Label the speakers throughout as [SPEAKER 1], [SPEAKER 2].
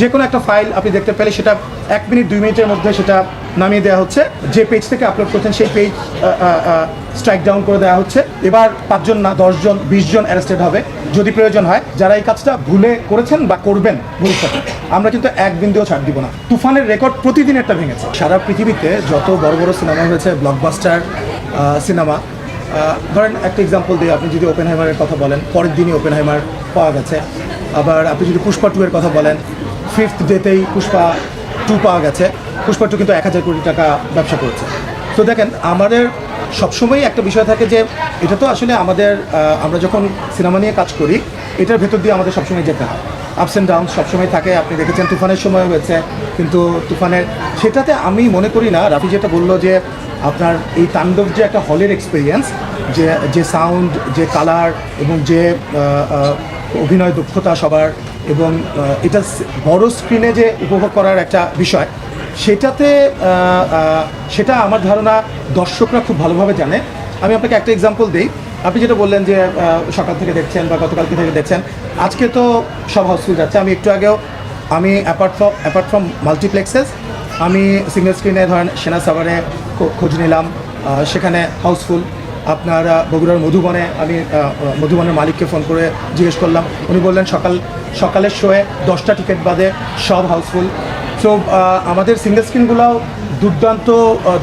[SPEAKER 1] যে কোনো একটা ফাইল আপনি দেখতে পেলে সেটা এক মিনিট, দুই মিনিটের মধ্যে সেটা নামিয়ে দেওয়া হচ্ছে। যে পেজ থেকে আপলোড করছেন সেই পেজ স্ট্রাইক ডাউন করে দেওয়া হচ্ছে। এবার পাঁচজন না, দশজন বিশ জন অ্যারেস্টেড হবে, যদি প্রয়োজন হয়। যারা এই কাজটা ভুলে করেছেন বা করবেন ভবিষ্যতে আমরা কিন্তু এক বিন্দুও ছাড় দিব না। তুফানের রেকর্ড প্রতিদিন একটা ভেঙেছে। সারা পৃথিবীতে যত বড় বড় সিনেমা হয়েছে ব্লকবাস্টার সিনেমা ধরেন একটা এক্সাম্পল দিয়ে আপনি যদি ওপেন হাইমারের কথা বলেন, পরের দিনই ওপেন হাইমার পাওয়া গেছে। আবার আপনি যদি পুষ্পা টু এর কথা বলেন ফিফথ ডেতেই পুষ্পা টু পাওয়া গেছে। পুষ্পা টু কিন্তু এক হাজার কোটি টাকা ব্যবসা করেছে। তো দেখেন, আমাদের সবসময়ই একটা বিষয় থাকে যে, এটা তো আসলে আমাদের আমরা যখন সিনেমা নিয়ে কাজ করি, এটার ভেতর দিয়ে আমাদের সবসময় যেতে হয়। আপস অ্যান্ড ডাউন সবসময় থাকে। আপনি দেখেছেন তুফানের সময় হয়েছে, কিন্তু তুফানের, সেটাতে আমি মনে করি না, রাফি যেটা বলল যে, আপনার এই তাণ্ডব যে একটা হলের এক্সপিরিয়েন্স যে যে সাউন্ড যে কালার এবং যে অভিনয় দক্ষতা সবার এবং এটা বড় স্ক্রিনে যে উপভোগ করার একটা বিষয়, সেটাতে সেটা আমার ধারণা দর্শকরা খুব ভালোভাবে জানে। আমি আপনাকে একটা এক্সাম্পল দিই। আপনি যেটা বললেন যে সকাল থেকে দেখছেন বা গতকালকে থেকে দেখছেন, আজকে তো সব হাউসফুল যাচ্ছে। আমি একটু আগেও, আমি apart from apart from multiplexes আমি সিঙ্গেল স্ক্রিনে ধরেন সেনা সাভারে খোঁজ নিলাম সেখানে হাউসফুল। আপনার বগুড়ার মধুবনে, আমি মধুবনের মালিককে ফোন করে জিজ্ঞেস করলাম। উনি বললেন, সকাল, সকালের শোয়ে দশটা টিকিট বাদে সব হাউসফুল। সো আমাদের সিঙ্গেল স্ক্রিনগুলোও দুর্দান্ত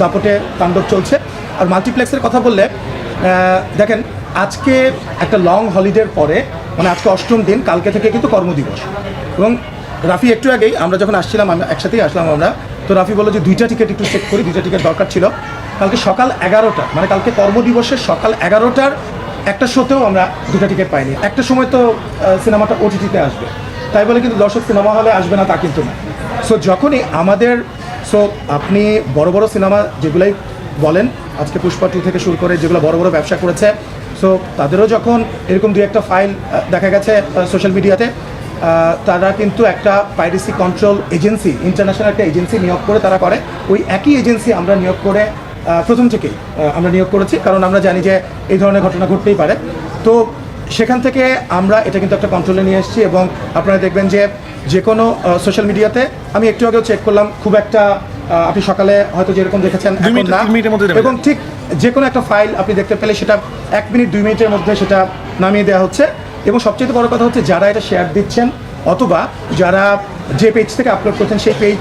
[SPEAKER 1] দাপটে তাণ্ডব চলছে। আর মাল্টিপ্লেক্সের কথা বললে দেখেন, আজকে একটা লং হলিডের পরে মানে আজকে অষ্টম দিন, কালকে থেকে কিন্তু কর্মদিবস। এবং রাফি, একটু আগেই আমরা যখন আসছিলাম আমি একসাথেই আসলাম আমরা তো রাফি বলল যে দুইটা টিকিট একটু চেক করি, দুইটা টিকিট দরকার ছিল। কালকে সকাল এগারোটা মানে কালকে কর্মদিবসের সকাল এগারোটার একটা শোতেও আমরা দুটা টিকিট পাইনি। একটা সময় তো সিনেমাটা ওটিটিতে আসবে। তাই বলে কিন্তু দর্শক সিনেমা হলে আসবে না, তা কিন্তু না। সো যখনই আমাদের সো আপনি বড় বড় সিনেমা যেগুলাই বলেন, আজকে পুষ্পা টু থেকে শুরু করে যেগুলো বড় বড় ব্যবসা করেছে সো তাদেরও যখন এরকম দু একটা ফাইল দেখা গেছে সোশ্যাল মিডিয়াতে তারা কিন্তু একটা পাইরেসি কন্ট্রোল এজেন্সি ইন্টারন্যাশনাল একটা এজেন্সি নিয়োগ করে তারা করে। ওই একই এজেন্সি আমরা নিয়োগ করে প্রথম থেকেই আহ, আমরা নিয়োগ করেছি কারণ আমরা জানি যে এই ধরনের ঘটনা ঘটতেই পারে। তো সেখান থেকে আমরা এটা কিন্তু একটা কন্ট্রোলে নিয়ে এসেছি এবং আপনারা দেখবেন যে যে কোনো সোশ্যাল মিডিয়াতে আমি একটু আগেও চেক করলাম খুব একটা আপনি সকালে হয়তো যেরকম দেখেছেন এবং ঠিক যে কোনো একটা ফাইল আপনি দেখতে পেলে সেটা এক মিনিট দুই মিনিটের মধ্যে সেটা নামিয়ে দেওয়া হচ্ছে। এবং সবচেয়ে বড় কথা হচ্ছে যারা এটা শেয়ার দিচ্ছেন অথবা যারা যে পেজ থেকে আপলোড করছেন সেই পেজ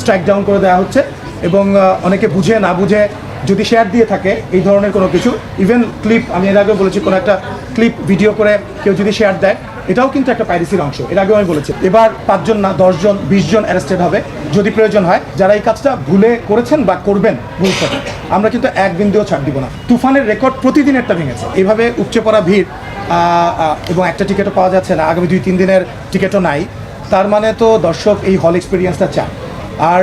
[SPEAKER 1] স্ট্রাইক ডাউন করে দেওয়া হচ্ছে এবং অনেকে বুঝে না বুঝে যদি শেয়ার দিয়ে থাকে এই ধরনের কোনো কিছু ইভেন ক্লিপ আমি এর আগে বলেছি, কোনো একটা ক্লিপ ভিডিও করে কেউ যদি শেয়ার দেয়, এটাও কিন্তু একটা পাইরেসির অংশ। এর আগেও আমি বলেছি, এবার পাঁচজন না, দশজন, বিশজন অ্যারেস্টেড হবে, যদি প্রয়োজন হয়, যারা এই কাজটা ভুলে করেছেন বা করবেন ভবিষ্যতে, আমরা কিন্তু এক বিন্দুও ছাড় দিব না। তুফানের রেকর্ড প্রতিদিন একটা ভেঙেছে। এইভাবে উপচে পড়া ভিড় এবং একটা টিকিটও পাওয়া যাচ্ছে না। আগামী দুই, তিন দিনের টিকিটও নাই। তার মানে তো দর্শক এই হল এক্সপিরিয়েন্সটা চান আর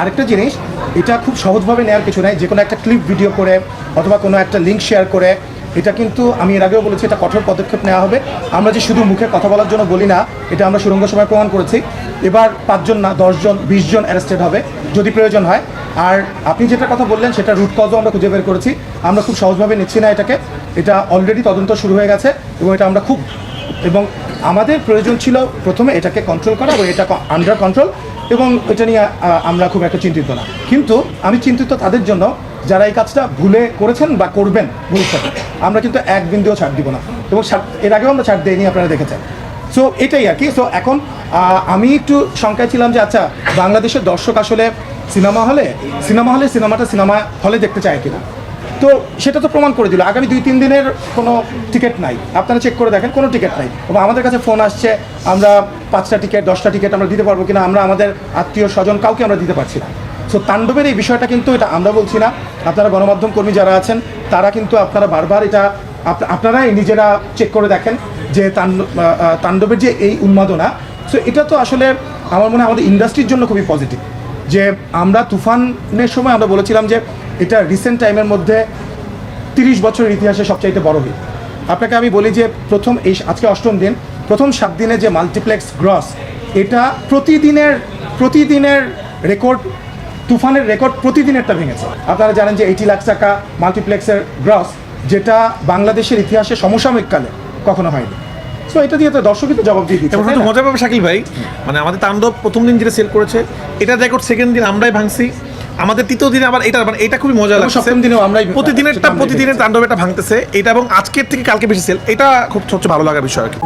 [SPEAKER 1] আরেকটা জিনিস, এটা খুব সহজভাবে নেওয়ার কিছু নাই। যে কোনো একটা ক্লিপ ভিডিও করে অথবা কোনো একটা লিঙ্ক শেয়ার করে, এটা কিন্তু আমি এর আগেও বলেছি, এটা কঠোর পদক্ষেপ নেওয়া হবে। আমরা যে শুধু মুখে কথা বলার জন্য বলি না, এটা আমরা সুরঙ্গ সময় প্রমাণ করেছি। এবার পাঁচজন না, দশজন, বিশজন অ্যারেস্টেড হবে। যদি প্রয়োজন হয় আর আপনি যেটা কথা বললেন, সেটা রুট কজও আমরা খুঁজে বের করেছি। আমরা খুব সহজভাবে নিচ্ছি না এটাকে। এটা অলরেডি তদন্ত শুরু হয়ে গেছে এবং এটা আমরা খুব এবং আমাদের প্রয়োজন ছিল প্রথমে এটাকে কন্ট্রোল করা এবং এটা আন্ডার কন্ট্রোল এবং এটা নিয়ে আমরা খুব একটা চিন্তিত না। কিন্তু আমি চিন্তিত তাদের জন্য যারা এই কাজটা ভুলে করেছেন বা করবেন ভবিষ্যতে। আমরা কিন্তু এক বিন্দুও ছাড় দিব না। এবং এর আগেও আমরা ছাড় দিইনি, আপনারা দেখেছেন। সো এটাই আর কি। সো এখন আমি একটু শঙ্কায় ছিলাম যে আচ্ছা বাংলাদেশের দর্শক আসলে সিনেমা হলে সিনেমা হলে সিনেমাটা সিনেমা হলে দেখতে চায় কিনা? তো সেটা তো প্রমাণ করে দিল। আগামী দুই, তিন দিনের কোনো টিকিট নাই। আপনারা চেক করে দেখেন, কোনো টিকিট নাই। এবং আমাদের কাছে ফোন আসছে, আমরা পাঁচটা টিকিট, দশটা টিকিট আমরা দিতে পারব কিনা, আমরা আমাদের আত্মীয় স্বজন কাউকে আমরা দিতে পারছি না। সো তাণ্ডবের এই বিষয়টা কিন্তু এটা আমরা বলছি না। আপনারা গণমাধ্যম কর্মী যারা আছেন, তারা কিন্তু আপনারা বারবার এটা আপনারাই নিজেরা চেক করে দেখেন। যে তাণ্ডবের যে এই উন্মাদনা সো এটা তো আসলে আমার মনে হয় আমাদের ইন্ডাস্ট্রির জন্য খুবই পজিটিভ যে আমরা তুফানের সময় আমরা বলেছিলাম যে এটা রিসেন্ট টাইমের মধ্যে তিরিশ বছরের ইতিহাসে সবচাইতে বড় হিট আপনাকে আমি বলি যে প্রথম এই আজকে অষ্টম দিন, প্রথম সাত দিনে যে মাল্টিপ্লেক্স গ্রস এটা প্রতিদিনের প্রতিদিনের রেকর্ড তুফানের রেকর্ড প্রতিদিনেরটা ভেঙেছে। আপনারা জানেন যে এইটি লাখ টাকা মাল্টিপ্লেক্সের গ্রস যেটা বাংলাদেশের ইতিহাসে সমসাময়িককালে কখনো হয়নি সো এটা দিয়ে তো দর্শকই তো জবাব দিয়ে দিচ্ছে না?
[SPEAKER 2] মজা পাবে শাকিল ভাই মানে আমাদের তাণ্ডব প্রথম দিন যেটা সেল করেছে এটা রেকর্ড সেকেন্ড দিন আমরাই ভাঙছি আমাদের তৃতীয় দিনে আবার এটা মানে এটা খুবই মজা লাগছে
[SPEAKER 1] সপ্তম দিনেও আমরাই
[SPEAKER 2] প্রতিদিনেরটা প্রতিদিনের। তাণ্ডব এটা ভাঙতেছে এটা এবং আজকের থেকে কালকে বেশি সেল এটা খুব সবচেয়ে ভালো লাগার বিষয় আর কি